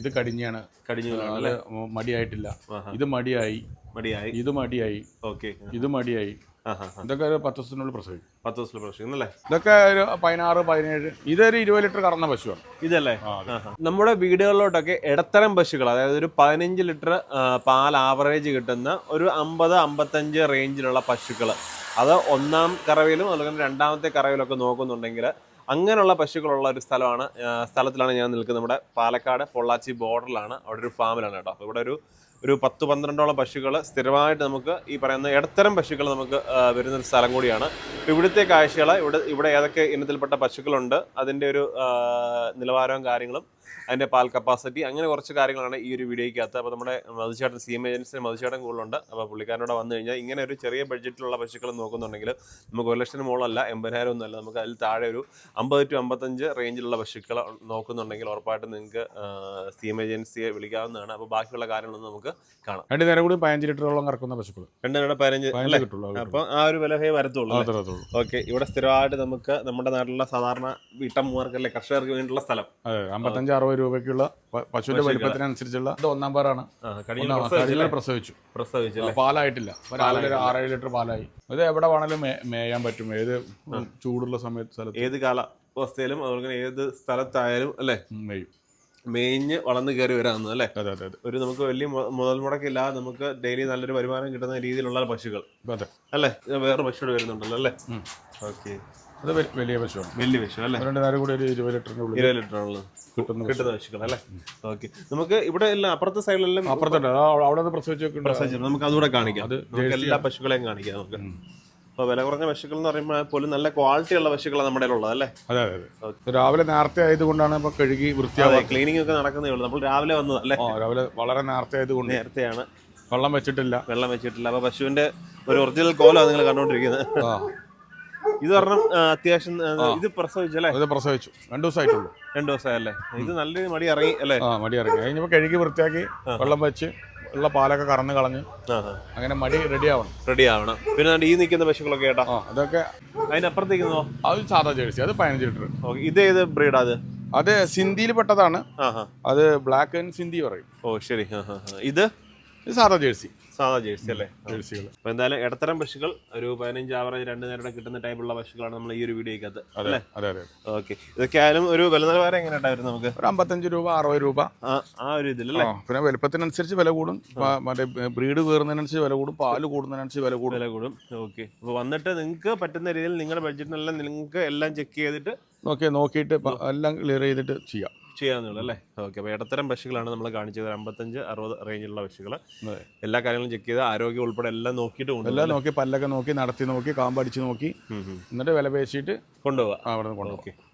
ഇത് കടിഞ്ഞാണ്. കടിഞ്ഞു മടിയായിട്ടില്ല. ഇത് മടിയായി. മടിയായി. ഇത് മടിയായി. ഓക്കെ. ഇത് മടിയായി. ഇതൊക്കെ ഒരു പത്ത് ദിവസത്തിനുള്ളിൽ പ്രസവിക്കും. പത്ത് ദിവസത്തിൽ പ്രശ്നം അല്ലേ ഇതൊക്കെ ഒരു പതിനാറ് പതിനേഴ് ഇതൊരു ഇരുപത് ലിറ്റർ കറന്ന പശുവാണ്. ഇതല്ലേ. നമ്മുടെ വീടുകളിലോട്ടൊക്കെ ഇടത്തരം പശുക്കൾ അതായത് ഒരു പതിനഞ്ച് ലിറ്റർ പാൽ ആവറേജ് കിട്ടുന്ന ഒരു അമ്പത് അമ്പത്തഞ്ച് റേഞ്ചിലുള്ള പശുക്കൾ അത് ഒന്നാം കറവയിലും അതുപോലെ രണ്ടാമത്തെ കറവയിലൊക്കെ നോക്കുന്നുണ്ടെങ്കിൽ അങ്ങനെയുള്ള പശുക്കളുള്ള ഒരു സ്ഥലമാണ് സ്ഥലത്തിലാണ് ഞാൻ നിൽക്കുന്നത്. നമ്മുടെ പാലക്കാട് പൊള്ളാച്ചി ബോർഡറിലാണ് അവിടെ ഒരു ഫാമിലാണ് കേട്ടോ. ഇവിടെ ഒരു ഒരു പത്ത് പന്ത്രണ്ടോളം പശുക്കൾ സ്ഥിരമായിട്ട് നമുക്ക് ഈ പറയുന്ന ഇടത്തരം പശുക്കൾ നമുക്ക് വരുന്ന ഒരു സ്ഥലം കൂടിയാണ്. ഇവിടുത്തെ കാഴ്ചകൾ ഇവിടെ ഇവിടെ ഏതൊക്കെ ഇനത്തിൽപ്പെട്ട പശുക്കളുണ്ട് അതിന്റെ ഒരു നിലവാരവും കാര്യങ്ങളും അതിന്റെ പാൽ കപ്പാസിറ്റി അങ്ങനെ കുറച്ച് കാര്യങ്ങളാണ് ഈ ഒരു വീഡിയോയ്ക്കകത്ത്. അപ്പോൾ നമ്മുടെ മധുചേട്ടൻ സി എം ഏജൻസി മധുചേട്ടൻ കൂടുതലുണ്ട് അപ്പോൾ പുള്ളിക്കാരനോട് വന്നു കഴിഞ്ഞാൽ ഇങ്ങനെ ഒരു ചെറിയ ബഡ്ജറ്റിലുള്ള പശുക്കൾ നോക്കുന്നുണ്ടെങ്കിൽ നമുക്ക് ഒരു ലക്ഷത്തിന് മുകളല്ല എൺപതിനായിരം ഒന്നുമല്ല നമുക്ക് അതിൽ താഴെ ഒരു അമ്പത് ടു അമ്പത്തഞ്ച് റേഞ്ചിലുള്ള പശുക്കൾ നോക്കുന്നുണ്ടെങ്കിൽ ഉറപ്പായിട്ടും നിങ്ങൾക്ക് സി എം ഏജൻസിയെ വിളിക്കാവുന്നതാണ്. അപ്പോൾ ബാക്കിയുള്ള കാര്യങ്ങളൊന്നും നമുക്ക് കാണാം. രണ്ട് നേരം കൂടി പതിനഞ്ച് ലിറ്ററോളം കറക്കുന്ന പശുക്കൾ രണ്ട് നേരം പതിനഞ്ച് അപ്പോൾ ആ ഒരു വിലഹേ വരത്തുള്ളൂ ഓക്കെ ഇവിടെ സ്ഥിരമായിട്ട് നമുക്ക് നമ്മുടെ നാട്ടിലുള്ള സാധാരണ വീട്ടമ്മമാർക്ക് അല്ലെ കർഷകർക്ക് വേണ്ടിയുള്ള സ്ഥലം? അമ്പത്തഞ്ച് അറുപത് രൂപയ്ക്കുള്ള പശുവിന്റെ വലിപ്പത്തിനനുസരിച്ചുള്ള ഇത് ഒന്നാം പാറാണ് കഴിഞ്ഞ പ്രസവിച്ചു. പാലായിട്ടില്ല. ഒരു രാവിലെ ഒരു ആറേഴ് ലിറ്റർ പാലായി. ഇത് എവിടെ വേണേലും മേയാൻ പറ്റും. ഏത് ചൂടുള്ള സമയത്ത് സ്ഥലത്ത്. ഏത് കാലാവസ്ഥയിലും അതുപോലെ തന്നെ ഏത് സ്ഥലത്തായാലും അല്ലേ? മേയും. മേഞ്ഞ് വളർന്നു കയറി വരാമെന്ന് അല്ലേ? അതെ അതെ അതെ. ഒരു നമുക്ക് വലിയ മുതൽ മുടക്കില്ലാതെ നമുക്ക് ഡെയിലി നല്ലൊരു വരുമാനം കിട്ടുന്ന രീതിയിലുള്ള പശുക്കൾ. അതെ. അല്ലേ? വേറെ പശുക്കൾ വരുന്നുണ്ടല്ലോ അല്ലേ? ഓക്കെ. അത് വലിയ പശുവാണ് വലിയ പശു അല്ലേ? രണ്ട് നേരം കൂടി ഒരു ഇരുപത് ലിറ്ററിന്റെ ഉള്ളിൽ ഇരുപത് ലിറ്റർ ആണല്ലോ കിട്ടുന്ന കിട്ടുന്ന പശുക്കൾ അല്ലേ? ഓക്കെ. നമുക്ക് ഇവിടെ എല്ലാം അപ്പുറത്തെ സൈഡിലെല്ലാം അപ്പുറത്തുണ്ട്. അവിടെ പ്രസവിച്ച് പ്രസവിച്ചിട്ടുണ്ട്. നമുക്ക് അതുകൂടെ കാണിക്കാം. അത് എല്ലാ പശുക്കളെയും കാണിക്കാം നമുക്ക്. അപ്പോൾ വില കുറഞ്ഞ പശുക്കൾ എന്ന് പറയുമ്പോൾ പോലും നല്ല ക്വാളിറ്റി ഉള്ള പശുക്കളാണ് നമ്മുടെ ഉള്ളത് അല്ലേ? അതെ അതെ രാവിലെ നേരത്തെ ആയതുകൊണ്ടാണ് ഇപ്പൊ കഴുകി വൃത്തിയാവുക വൃത്തിയാവാ ക്ലീനിങ് ഒക്കെ നടക്കുന്നേ ഉള്ളൂ. നമ്മൾ രാവിലെ വന്നതല്ലേ രാവിലെ വളരെ നേരത്തെ ആയതുകൊണ്ട്. നേരത്തെയാണ്. വെള്ളം വെച്ചിട്ടില്ല. വെള്ളം വെച്ചിട്ടില്ല. അപ്പൊ പശുവിന്റെ ഒരു ഒറിജിനൽ കോലാണ് നിങ്ങൾ കണ്ടോണ്ടിരിക്കുന്നത് ആ. ഇത് പറഞ്ഞ അത്യാവശ്യം ഇത് പ്രസവിച്ചല്ലേ ഇത് പ്രസവിച്ചു. രണ്ടു ദിവസമായിട്ടുള്ളൂ. രണ്ടു ദിവസമായല്ലേ? ഇത് നല്ല മടി ഇറങ്ങി അല്ലേ? ആ മടി ഇറങ്ങി. കഴിഞ്ഞപ്പോൾ കഴുകി വൃത്തിയാക്കി വെള്ളം വെച്ച് ഉള്ള പാലൊക്കെ കറന്ന് കളഞ്ഞ് അങ്ങനെ മടി റെഡി ആവണം. റെഡി ആവണം. പിന്നെ ഈ നിൽക്കുന്ന പശുക്കളൊക്കെ ഏട്ടാ? അതൊക്കെ അതിനപ്പുറത്തേക്ക് അത് സാധാ ജേഴ്സി അത് പതിനഞ്ച് ലിറ്റർ. ഓക്കെ ഇത് ഏത് ബ്രീഡാ അത്? അത് സിന്ധിയിൽ പെട്ടതാണ്. അത് ബ്ലാക്ക് ആൻഡ് സിന്ധി പറയും. ഓ ശരി. ഇത്? സാധാ ജേഴ്സി സാധാ ജേഴ്സി അല്ലേ? ജേഴ്സികൾ അപ്പൊ എന്തായാലും ഇടത്തരം പശുക്കൾ ഒരു പതിനഞ്ച് ആവറേജ് രണ്ട് നേരം കിട്ടുന്ന ടൈപ്പുള്ള പശുക്കളാണ് നമ്മൾ ഈ ഒരു വീഡിയോക്കകത്ത് അതെ അല്ലേ? അതെ അതെ ഓക്കെ. ഇതൊക്കെ ആയാലും ഒരു വില നിലവാരം എങ്ങനെയായിരുന്നു നമുക്ക്? ഒരു അമ്പത്തഞ്ച് രൂപ അറുപത് രൂപ. ആ ഒരു ഇതിലല്ലേ പിന്നെ വലുപ്പത്തിനനുസരിച്ച് വില കൂടും. മറ്റേ ബ്രീഡ് കയറുന്നതിനനുസരിച്ച് വില കൂടും. പാൽ കൂടുന്നതിനനുസരിച്ച് വില കൂടും. വില കൂടും. ഓക്കെ. അപ്പോൾ വന്നിട്ട് നിങ്ങൾക്ക് പറ്റുന്ന രീതിയിൽ നിങ്ങളുടെ ബഡ്ജറ്റിനെല്ലാം നിങ്ങൾക്ക് എല്ലാം ചെക്ക് ചെയ്തിട്ട് നോക്കി നോക്കിയിട്ട് എല്ലാം ക്ലിയർ ചെയ്തിട്ട് ചെയ്യാം. ചെയ്യാന്നുള്ളൂ അല്ലേ? ഓക്കെ അപ്പോൾ ഇടത്തരം പശുക്കളാണ് നമ്മൾ കാണിച്ചത്. അമ്പത്തഞ്ച് അറുപത് റേഞ്ചിലുള്ള പശുക്കൾ. എല്ലാ കാര്യങ്ങളും ചെക്ക് ചെയ്ത് ആരോഗ്യം ഉൾപ്പെടെ എല്ലാം നോക്കിയിട്ട് കൊണ്ടുപോകും എല്ലാം നോക്കി പല്ലൊക്കെ നോക്കി നടത്തി നോക്കി കാമ്പടിച്ച് നോക്കി എന്നിട്ട് വില പേശിയിട്ട് കൊണ്ടുപോകാം അവിടെ നിന്ന് കൊണ്ടുപോകും. ഓക്കെ.